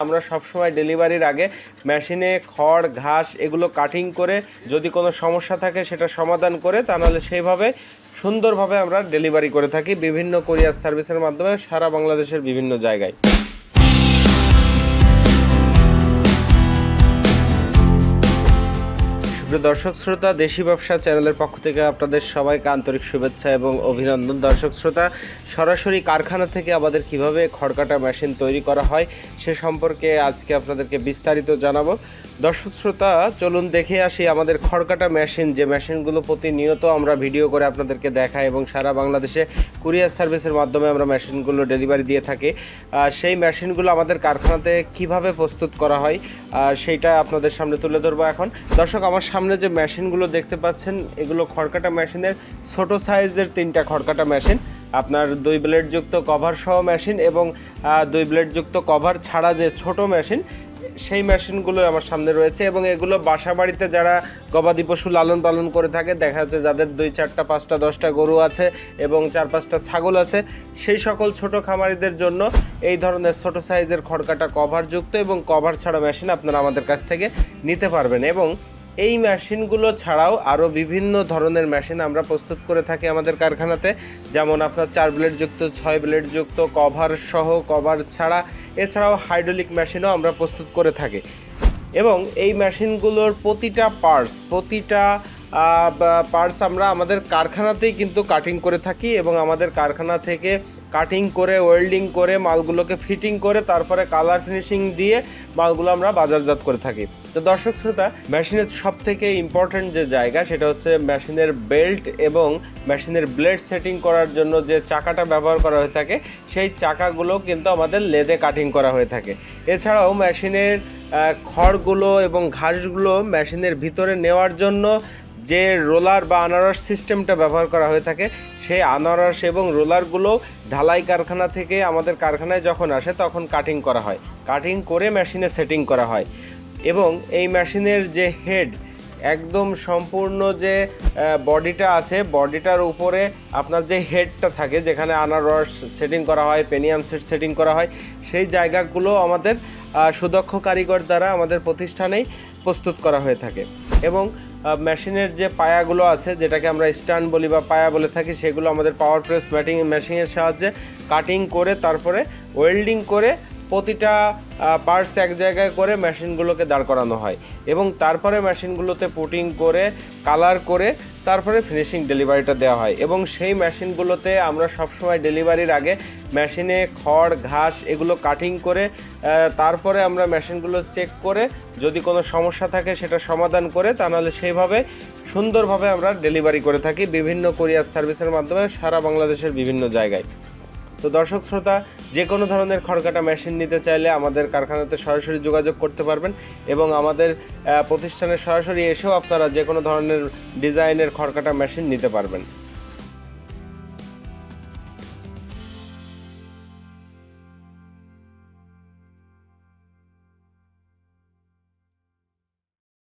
আমরা সবসময় ডেলিভারির আগে মেশিনে খড়, ঘাস এগুলো কাটিং করে যদি কোনো সমস্যা থাকে সেটা সমাধান করে তা নাহলে সেইভাবে সুন্দরভাবে আমরা ডেলিভারি করে থাকি বিভিন্ন কোরিয়ার সার্ভিসের মাধ্যমে সারা বাংলাদেশের বিভিন্ন জায়গায়। সুপ্রিয় দর্শক শ্রোতা, দেশি ব্যবসা চ্যানেলের পক্ষ থেকে আপনাদের সবাইকে আন্তরিক শুভেচ্ছা এবং অভিনন্দন। দর্শক শ্রোতা, সরাসরি কারখানা থেকে আমাদের কীভাবে খড়কাটা মেশিন তৈরি করা হয় সে সম্পর্কে আজকে আপনাদেরকে বিস্তারিত জানাব। দর্শক শ্রোতা, চলুন দেখে আসি আমাদের খড়কাটা মেশিন, যে মেশিনগুলো প্রতিনিয়ত আমরা ভিডিও করে আপনাদেরকে দেখাই এবং সারা বাংলাদেশে কুরিয়ার সার্ভিসের মাধ্যমে আমরা মেশিনগুলো ডেলিভারি দিয়ে থাকি। সেই মেশিনগুলো আমাদের কারখানাতে কীভাবে প্রস্তুত করা হয় সেইটা আপনাদের সামনে তুলে ধরবো এখন। দর্শক, আমার সামনে যে মেশিনগুলো দেখতে পাচ্ছেন, এগুলো খড়কাটা মেশিনের ছোট সাইজের তিনটা খড়কাটা মেশিন। আপনার দুই ব্লেডযুক্ত কভার সহ মেশিন এবং দুই ব্লেডযুক্ত কভার ছাড়া যে ছোট মেশিন সেই মেশিনগুলো আমার সামনে রয়েছে এবং এগুলো বাসা বাড়িতে যারা গবাদি পশু লালন পালন করে থাকে, দেখা যাচ্ছে যাদের দুই চারটা, পাঁচটা, দশটা গরু আছে এবং চার পাঁচটা ছাগল আছে, সেই সকল ছোট খামারিদের জন্য এই ধরনের ছোট সাইজের খড়কাটা কভারযুক্ত এবং কভার ছাড়া মেশিন আপনারা আমাদের কাছ থেকে নিতে পারবেন এবং এই মেশিনগুলো ছাড়াও আরও বিভিন্ন ধরনের মেশিন আমরা প্রস্তুত করে থাকি আমাদের কারখানাতে। যেমন আপনার চার ব্লেডযুক্ত, ছয় ব্লেডযুক্ত, কভার সহ কভার ছাড়া। এছাড়াও হাইড্রোলিক মেশিনও আমরা প্রস্তুত করে থাকি। এবং এই মেশিনগুলোর প্রতিটা পার্টস প্রতিটা পার্টস আমরা আমাদের কারখানাতেই কিন্তু কাটিং করে থাকি এবং আমাদের কারখানা থেকে কাটিং করে ওয়েল্ডিং করে, মালগুলোকে ফিটিং করে, তারপরে কালার ফিনিশিং দিয়ে মালগুলো আমরা বাজারজাত করে থাকি। তো দর্শক শ্রোতা মেশিনের সব থেকে ইম্পর্ট্যান্ট যে জায়গা সেটা হচ্ছে মেশিনের বেল্ট এবং মেশিনের ব্লেড সেটিং করার জন্য যে চাকাটা ব্যবহার করা হয়ে থাকে, সেই চাকাগুলো কিন্তু আমাদের লেদে কাটিং করা হয়ে থাকে। এছাড়াও মেশিনের খড়গুলো এবং ঘাসগুলো মেশিনের ভিতরে নেওয়ার জন্য যে রোলার বা আনারস সিস্টেমটা ব্যবহার করা হয়ে থাকে, সেই আনারস এবং রোলারগুলো ঢালাই কারখানা থেকে আমাদের কারখানায় যখন আসে, তখন কাটিং করা হয়। কাটিং করে মেশিনে সেটিং করা হয়। এবং এই মেশিনের যে হেড একদম সম্পূর্ণ যে বডিটা আছে বডিটার উপরে আপনার যে হেডটা থাকে, যেখানে আনারস সেটিং করা হয়, পেনিয়াম সেট সেটিং করা হয়, সেই জায়গাগুলো আমাদের সুদক্ষ কারিগর দ্বারা আমাদের প্রতিষ্ঠানেই প্রস্তুত করা হয়ে থাকে। এবং মেশিনের যে পায়াগুলো আছে, যেটাকে আমরা স্ট্যান্ড বলি বা পায়া বলে থাকি, সেগুলো আমাদের পাওয়ার প্রেস ম্যাটিং মেশিনের সাহায্যে কাটিং করে, তারপরে ওয়েল্ডিং করে প্রতিটা পার্টস এক জায়গায় করে মেশিনগুলোকে দাঁড় করানো হয় এবং তারপরে মেশিনগুলোতে পুটিং করে কালার করে তারপরে ফিনিশিং ডেলিভারিটা দেওয়া হয় এবং সেই মেশিনগুলোতে আমরা সবসময় ডেলিভারির আগে মেশিনে খড়, ঘাস এগুলো কাটিং করে তারপরে আমরা মেশিনগুলো চেক করে যদি কোনো সমস্যা থাকে সেটা সমাধান করে তা নাহলে সেইভাবে সুন্দরভাবে আমরা ডেলিভারি করে থাকি বিভিন্ন কোরিয়ার সার্ভিসের মাধ্যমে সারা বাংলাদেশের বিভিন্ন জায়গায়। তো দর্শক শ্রোতা, যে কোনো ধরনের খড়কাটা মেশিন নিতে চাইলে আমাদের কারখানাতে সরাসরি যোগাযোগ করতে পারবেন এবং আমাদের প্রতিষ্ঠানে সরাসরি এসেও আপনারা যে কোনো ধরনের ডিজাইনের খড়কাটা মেশিন নিতে পারবেন।